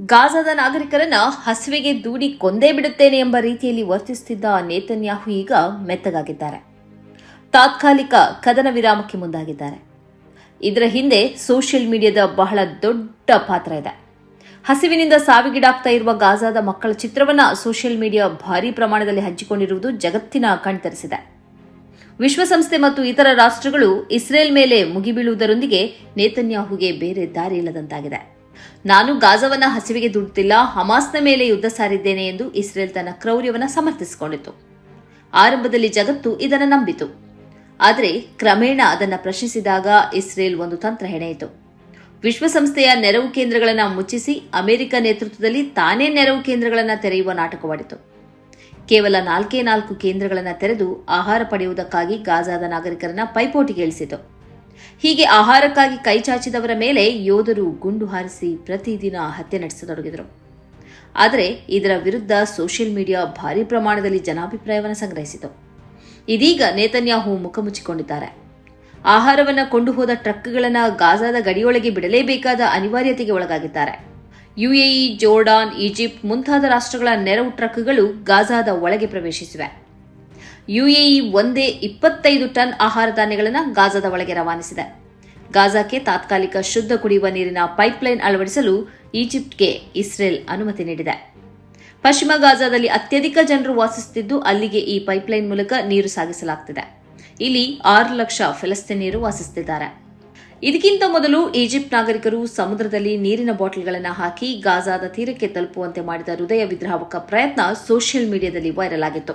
ಗಾಜಾದ ನಾಗರಿಕರನ್ನ ಹಸಿವೆಗೆ ದೂಡಿ ಕೊಂದೇ ಬಿಡುತ್ತೇನೆ ಎಂಬ ರೀತಿಯಲ್ಲಿ ವರ್ತಿಸುತ್ತಿದ್ದ ನೇತನ್ಯಾಹು ಈಗ ಮೆತ್ತಗಾಗಿದ್ದಾರೆ. ತಾತ್ಕಾಲಿಕ ಕದನ ವಿರಾಮಕ್ಕೆ ಮುಂದಾಗಿದ್ದಾರೆ. ಇದರ ಹಿಂದೆ ಸೋಷಿಯಲ್ ಮೀಡಿಯಾದ ಬಹಳ ದೊಡ್ಡ ಪಾತ್ರ ಇದೆ. ಹಸಿವಿನಿಂದ ಸಾವಿಗೀಡಾಗ್ತಾ ಇರುವ ಗಾಜಾದ ಮಕ್ಕಳ ಚಿತ್ರವನ್ನ ಸೋಷಿಯಲ್ ಮೀಡಿಯಾ ಭಾರೀ ಪ್ರಮಾಣದಲ್ಲಿ ಹಂಚಿಕೊಂಡಿರುವುದು ಜಗತ್ತಿನ ಕಣ್ತರಿಸಿದೆ. ವಿಶ್ವಸಂಸ್ಥೆ ಮತ್ತು ಇತರ ರಾಷ್ಟ್ರಗಳು ಇಸ್ರೇಲ್ ಮೇಲೆ ಮುಗಿಬೀಳುವುದರೊಂದಿಗೆ ನೇತನ್ಯಾಹುಗೆ ಬೇರೆ ದಾರಿ ಇಲ್ಲದಂತಾಗಿದೆ ನಾನು ಗಾಜವನ್ನ ಹಸಿವಿಗೆ ದುಡ್ತಿಲ್ಲ, ಹಮಾಸ್ನ ಮೇಲೆ ಯುದ್ಧ ಸಾರಿದ್ದೇನೆ ಎಂದು ಇಸ್ರೇಲ್ ತನ್ನ ಕ್ರೌರ್ಯವನ್ನು ಸಮರ್ಥಿಸಿಕೊಂಡಿತು. ಆರಂಭದಲ್ಲಿ ಜಗತ್ತು ಇದನ್ನು ನಂಬಿತು. ಆದರೆ ಕ್ರಮೇಣ ಅದನ್ನು ಪ್ರಶ್ನಿಸಿದಾಗ ಇಸ್ರೇಲ್ ಒಂದು ತಂತ್ರ ಹೆಣೆಯಿತು. ವಿಶ್ವಸಂಸ್ಥೆಯ ನೆರವು ಕೇಂದ್ರಗಳನ್ನು ಮುಚ್ಚಿಸಿ ಅಮೆರಿಕ ನೇತೃತ್ವದಲ್ಲಿ ತಾನೇ ನೆರವು ಕೇಂದ್ರಗಳನ್ನು ತೆರೆಯುವ ನಾಟಕವಾಡಿತು. ಕೇವಲ ನಾಲ್ಕೇ ನಾಲ್ಕು ಕೇಂದ್ರಗಳನ್ನು ತೆರೆದು ಆಹಾರ ಪಡೆಯುವುದಕ್ಕಾಗಿ ಗಾಜಾದ ನಾಗರಿಕರನ್ನ ಪೈಪೋಟಿಗೆ ಇಳಿಸಿತು ಹೀಗೆ ಆಹಾರಕ್ಕಾಗಿ ಕೈಚಾಚಿದವರ ಮೇಲೆ ಯೋಧರು ಗುಂಡು ಹಾರಿಸಿ ಪ್ರತಿದಿನ ಹತ್ಯೆ ನಡೆಸತೊಡಗಿದರು. ಆದರೆ ಇದರ ವಿರುದ್ಧ ಸೋಷಿಯಲ್ ಮೀಡಿಯಾ ಭಾರಿ ಪ್ರಮಾಣದಲ್ಲಿ ಜನಾಭಿಪ್ರಾಯವನ್ನು ಸಂಗ್ರಹಿಸಿತು. ಇದೀಗ ನೇತನ್ಯಾಹು ಮುಖ ಮುಚ್ಚಿಕೊಂಡಿದ್ದಾರೆ. ಆಹಾರವನ್ನು ಕೊಂಡು ಹೋದ ಟ್ರಕ್ಗಳನ್ನು ಗಾಜಾದ ಗಡಿಯೊಳಗೆ ಬಿಡಲೇಬೇಕಾದ ಅನಿವಾರ್ಯತೆಗೆ ಒಳಗಾಗಿದ್ದಾರೆ. ಯುಎಇ, ಜೋರ್ಡಾನ್, ಈಜಿಪ್ಟ್ ಮುಂತಾದ ರಾಷ್ಟ್ರಗಳ ನೆರವು ಟ್ರಕ್ಗಳು ಗಾಜಾದ ಒಳಗೆ ಪ್ರವೇಶಿಸಿವೆ. ಯುಎಇ ಒಂದೇ ಇಪ್ಪತ್ತೈದು ಟನ್ ಆಹಾರ ಧಾನ್ಯಗಳನ್ನು ಗಾಜಾದ ಒಳಗೆ ರವಾನಿಸಿದೆ. ಗಾಜಾಕ್ಕೆ ತಾತ್ಕಾಲಿಕ ಶುದ್ಧ ಕುಡಿಯುವ ನೀರಿನ ಪೈಪ್ಲೈನ್ ಅಳವಡಿಸಲು ಈಜಿಪ್ಟ್ಗೆ ಇಸ್ರೇಲ್ ಅನುಮತಿ ನೀಡಿದೆ. ಪಶ್ಚಿಮ ಗಾಜಾದಲ್ಲಿ ಅತ್ಯಧಿಕ ಜನರು ವಾಸಿಸುತ್ತಿದ್ದು ಅಲ್ಲಿಗೆ ಈ ಪೈಪ್ಲೈನ್ ಮೂಲಕ ನೀರು ಸಾಗಿಸಲಾಗುತ್ತಿದೆ ಇಲ್ಲಿ ಆರು ಲಕ್ಷ ಫಲಸ್ತೀನಿಯರು ವಾಸಿಸುತ್ತಿದ್ದಾರೆ. ಇದಕ್ಕಿಂತ ಮೊದಲು ಈಜಿಪ್ಟ್ ನಾಗರಿಕರು ಸಮುದ್ರದಲ್ಲಿ ನೀರಿನ ಬಾಟಲ್ಗಳನ್ನು ಹಾಕಿ ಗಾಜಾದ ತೀರಕ್ಕೆ ತಲುಪುವಂತೆ ಮಾಡಿದ ಹೃದಯ ವಿದ್ರಾವಕ ಪ್ರಯತ್ನ ಸೋಷಿಯಲ್ ಮೀಡಿಯಾದಲ್ಲಿ ವೈರಲ್ ಆಗಿತ್ತು.